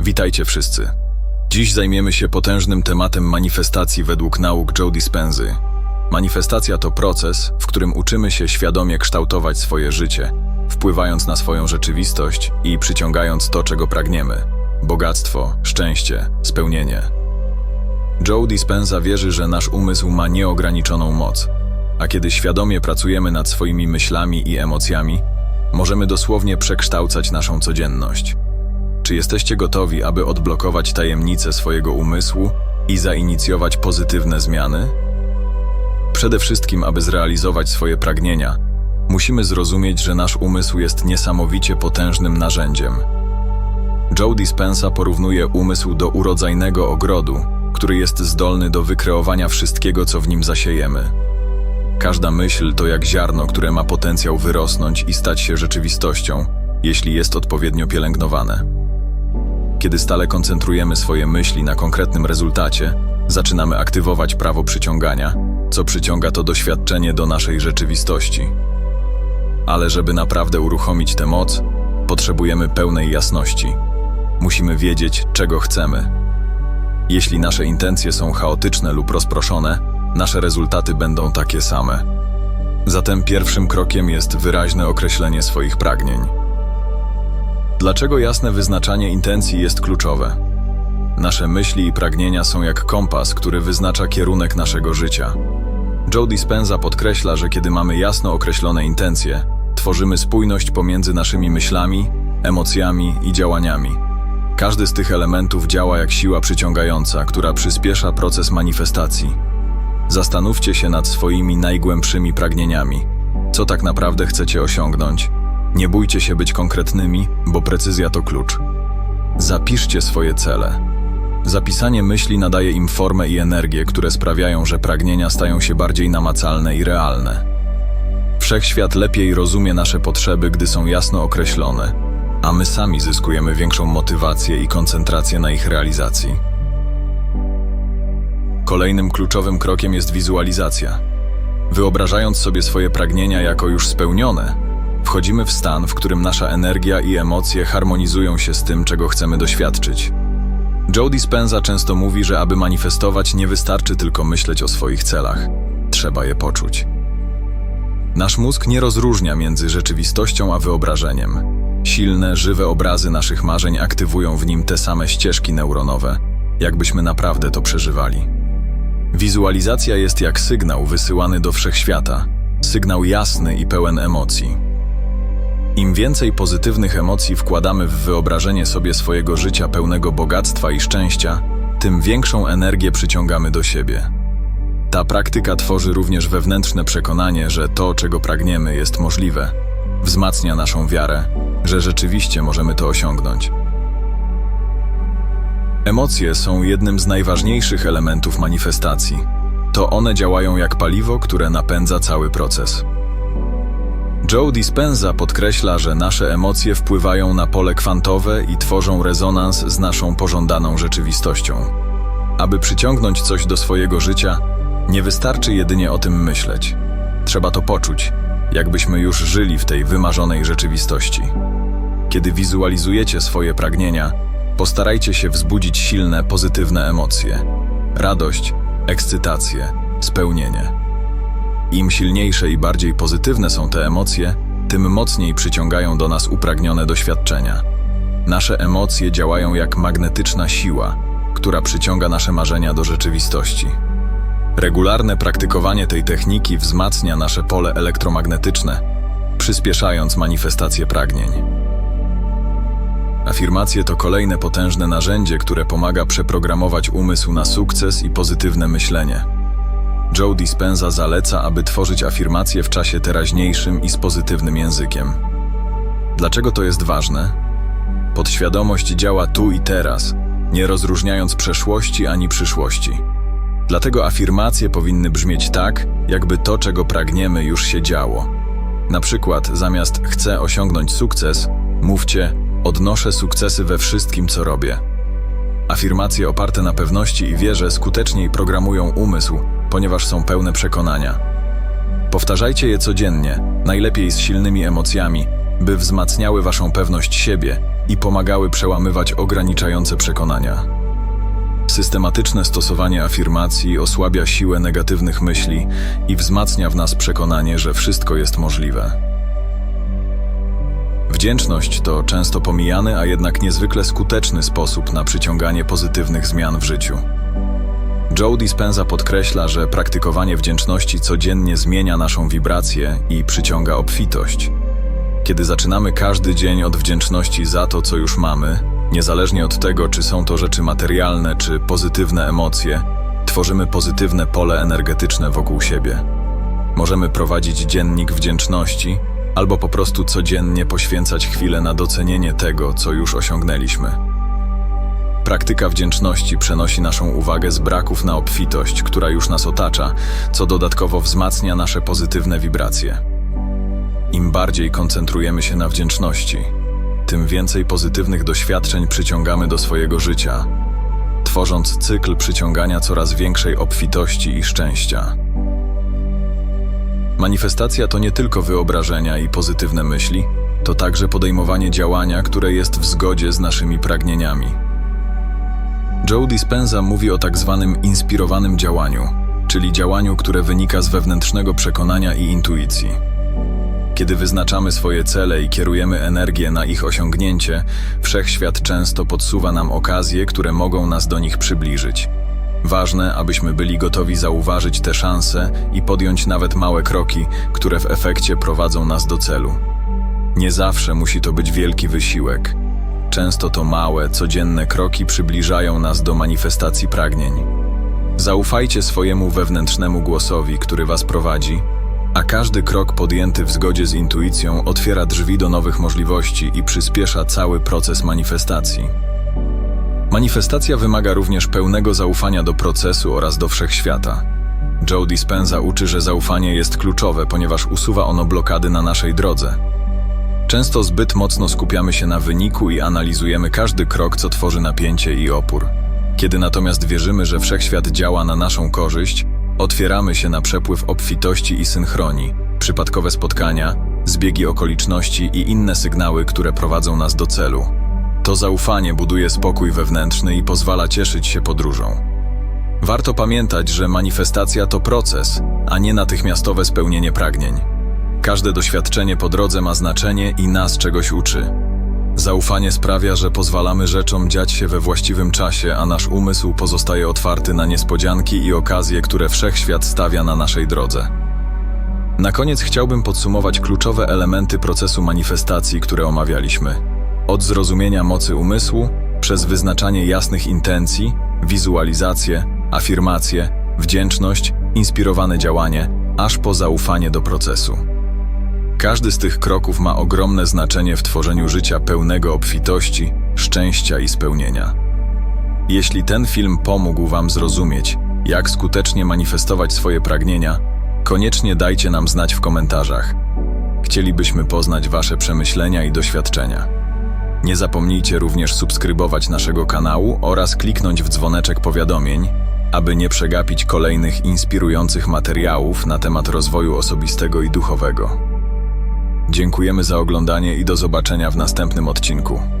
Witajcie wszyscy. Dziś zajmiemy się potężnym tematem manifestacji według nauk Joe Dispenzy. Manifestacja to proces, w którym uczymy się świadomie kształtować swoje życie, wpływając na swoją rzeczywistość i przyciągając to, czego pragniemy bogactwo, szczęście, spełnienie. Joe Dispenza wierzy, że nasz umysł ma nieograniczoną moc, a kiedy świadomie pracujemy nad swoimi myślami i emocjami, możemy dosłownie przekształcać naszą codzienność. Czy jesteście gotowi, aby odblokować tajemnice swojego umysłu i zainicjować pozytywne zmiany? Przede wszystkim, aby zrealizować swoje pragnienia, musimy zrozumieć, że nasz umysł jest niesamowicie potężnym narzędziem. Joe Dispenza porównuje umysł do urodzajnego ogrodu, który jest zdolny do wykreowania wszystkiego, co w nim zasiejemy. Każda myśl to jak ziarno, które ma potencjał wyrosnąć i stać się rzeczywistością, jeśli jest odpowiednio pielęgnowane. Kiedy stale koncentrujemy swoje myśli na konkretnym rezultacie, zaczynamy aktywować prawo przyciągania, co przyciąga to doświadczenie do naszej rzeczywistości. Ale żeby naprawdę uruchomić tę moc, potrzebujemy pełnej jasności. Musimy wiedzieć, czego chcemy. Jeśli nasze intencje są chaotyczne lub rozproszone, nasze rezultaty będą takie same. Zatem pierwszym krokiem jest wyraźne określenie swoich pragnień. Dlaczego jasne wyznaczanie intencji jest kluczowe? Nasze myśli i pragnienia są jak kompas, który wyznacza kierunek naszego życia. Joe Dispenza podkreśla, że kiedy mamy jasno określone intencje, tworzymy spójność pomiędzy naszymi myślami, emocjami i działaniami. Każdy z tych elementów działa jak siła przyciągająca, która przyspiesza proces manifestacji. Zastanówcie się nad swoimi najgłębszymi pragnieniami. Co tak naprawdę chcecie osiągnąć? Nie bójcie się być konkretnymi, bo precyzja to klucz. Zapiszcie swoje cele. Zapisanie myśli nadaje im formę i energię, które sprawiają, że pragnienia stają się bardziej namacalne i realne. Wszechświat lepiej rozumie nasze potrzeby, gdy są jasno określone, a my sami zyskujemy większą motywację i koncentrację na ich realizacji. Kolejnym kluczowym krokiem jest wizualizacja. Wyobrażając sobie swoje pragnienia jako już spełnione, wchodzimy w stan, w którym nasza energia i emocje harmonizują się z tym, czego chcemy doświadczyć. Joe Dispenza często mówi, że aby manifestować, nie wystarczy tylko myśleć o swoich celach, trzeba je poczuć. Nasz mózg nie rozróżnia między rzeczywistością a wyobrażeniem. Silne, żywe obrazy naszych marzeń aktywują w nim te same ścieżki neuronowe, jakbyśmy naprawdę to przeżywali. Wizualizacja jest jak sygnał wysyłany do wszechświata, sygnał jasny i pełen emocji. Im więcej pozytywnych emocji wkładamy w wyobrażenie sobie swojego życia pełnego bogactwa i szczęścia, tym większą energię przyciągamy do siebie. Ta praktyka tworzy również wewnętrzne przekonanie, że to, czego pragniemy, jest możliwe. Wzmacnia naszą wiarę, że rzeczywiście możemy to osiągnąć. Emocje są jednym z najważniejszych elementów manifestacji. To one działają jak paliwo, które napędza cały proces. Joe Dispenza podkreśla, że nasze emocje wpływają na pole kwantowe i tworzą rezonans z naszą pożądaną rzeczywistością. Aby przyciągnąć coś do swojego życia, nie wystarczy jedynie o tym myśleć. Trzeba to poczuć, jakbyśmy już żyli w tej wymarzonej rzeczywistości. Kiedy wizualizujecie swoje pragnienia, postarajcie się wzbudzić silne, pozytywne emocje: radość, ekscytację, spełnienie. Im silniejsze i bardziej pozytywne są te emocje, tym mocniej przyciągają do nas upragnione doświadczenia. Nasze emocje działają jak magnetyczna siła, która przyciąga nasze marzenia do rzeczywistości. Regularne praktykowanie tej techniki wzmacnia nasze pole elektromagnetyczne, przyspieszając manifestację pragnień. Afirmacje to kolejne potężne narzędzie, które pomaga przeprogramować umysł na sukces i pozytywne myślenie. Joe Dispenza zaleca, aby tworzyć afirmacje w czasie teraźniejszym i z pozytywnym językiem. Dlaczego to jest ważne? Podświadomość działa tu i teraz, nie rozróżniając przeszłości ani przyszłości. Dlatego afirmacje powinny brzmieć tak, jakby to, czego pragniemy, już się działo. Na przykład, zamiast chcę osiągnąć sukces, mówcie odnoszę sukcesy we wszystkim, co robię. Afirmacje oparte na pewności i wierze skuteczniej programują umysł, ponieważ są pełne przekonania. Powtarzajcie je codziennie, najlepiej z silnymi emocjami, by wzmacniały waszą pewność siebie i pomagały przełamywać ograniczające przekonania. Systematyczne stosowanie afirmacji osłabia siłę negatywnych myśli i wzmacnia w nas przekonanie, że wszystko jest możliwe. Wdzięczność to często pomijany, a jednak niezwykle skuteczny sposób na przyciąganie pozytywnych zmian w życiu. Joe Dispenza podkreśla, że praktykowanie wdzięczności codziennie zmienia naszą wibrację i przyciąga obfitość. Kiedy zaczynamy każdy dzień od wdzięczności za to, co już mamy, niezależnie od tego, czy są to rzeczy materialne, czy pozytywne emocje, tworzymy pozytywne pole energetyczne wokół siebie. Możemy prowadzić dziennik wdzięczności, albo po prostu codziennie poświęcać chwilę na docenienie tego, co już osiągnęliśmy. Praktyka wdzięczności przenosi naszą uwagę z braków na obfitość, która już nas otacza, co dodatkowo wzmacnia nasze pozytywne wibracje. Im bardziej koncentrujemy się na wdzięczności, tym więcej pozytywnych doświadczeń przyciągamy do swojego życia, tworząc cykl przyciągania coraz większej obfitości i szczęścia. Manifestacja to nie tylko wyobrażenia i pozytywne myśli, to także podejmowanie działania, które jest w zgodzie z naszymi pragnieniami. Joe Dispenza mówi o tak zwanym inspirowanym działaniu, czyli działaniu, które wynika z wewnętrznego przekonania i intuicji. Kiedy wyznaczamy swoje cele i kierujemy energię na ich osiągnięcie, wszechświat często podsuwa nam okazje, które mogą nas do nich przybliżyć. Ważne, abyśmy byli gotowi zauważyć te szanse i podjąć nawet małe kroki, które w efekcie prowadzą nas do celu. Nie zawsze musi to być wielki wysiłek. Często to małe, codzienne kroki przybliżają nas do manifestacji pragnień. Zaufajcie swojemu wewnętrznemu głosowi, który was prowadzi, a każdy krok podjęty w zgodzie z intuicją otwiera drzwi do nowych możliwości i przyspiesza cały proces manifestacji. Manifestacja wymaga również pełnego zaufania do procesu oraz do wszechświata. Joe Dispenza uczy, że zaufanie jest kluczowe, ponieważ usuwa ono blokady na naszej drodze. Często zbyt mocno skupiamy się na wyniku i analizujemy każdy krok, co tworzy napięcie i opór. Kiedy natomiast wierzymy, że wszechświat działa na naszą korzyść, otwieramy się na przepływ obfitości i synchronii, przypadkowe spotkania, zbiegi okoliczności i inne sygnały, które prowadzą nas do celu. To zaufanie buduje spokój wewnętrzny i pozwala cieszyć się podróżą. Warto pamiętać, że manifestacja to proces, a nie natychmiastowe spełnienie pragnień. Każde doświadczenie po drodze ma znaczenie i nas czegoś uczy. Zaufanie sprawia, że pozwalamy rzeczom dziać się we właściwym czasie, a nasz umysł pozostaje otwarty na niespodzianki i okazje, które wszechświat stawia na naszej drodze. Na koniec chciałbym podsumować kluczowe elementy procesu manifestacji, które omawialiśmy. Od zrozumienia mocy umysłu, przez wyznaczanie jasnych intencji, wizualizację, afirmację, wdzięczność, inspirowane działanie, aż po zaufanie do procesu. Każdy z tych kroków ma ogromne znaczenie w tworzeniu życia pełnego obfitości, szczęścia i spełnienia. Jeśli ten film pomógł Wam zrozumieć, jak skutecznie manifestować swoje pragnienia, koniecznie dajcie nam znać w komentarzach. Chcielibyśmy poznać Wasze przemyślenia i doświadczenia. Nie zapomnijcie również subskrybować naszego kanału oraz kliknąć w dzwoneczek powiadomień, aby nie przegapić kolejnych inspirujących materiałów na temat rozwoju osobistego i duchowego. Dziękujemy za oglądanie i do zobaczenia w następnym odcinku.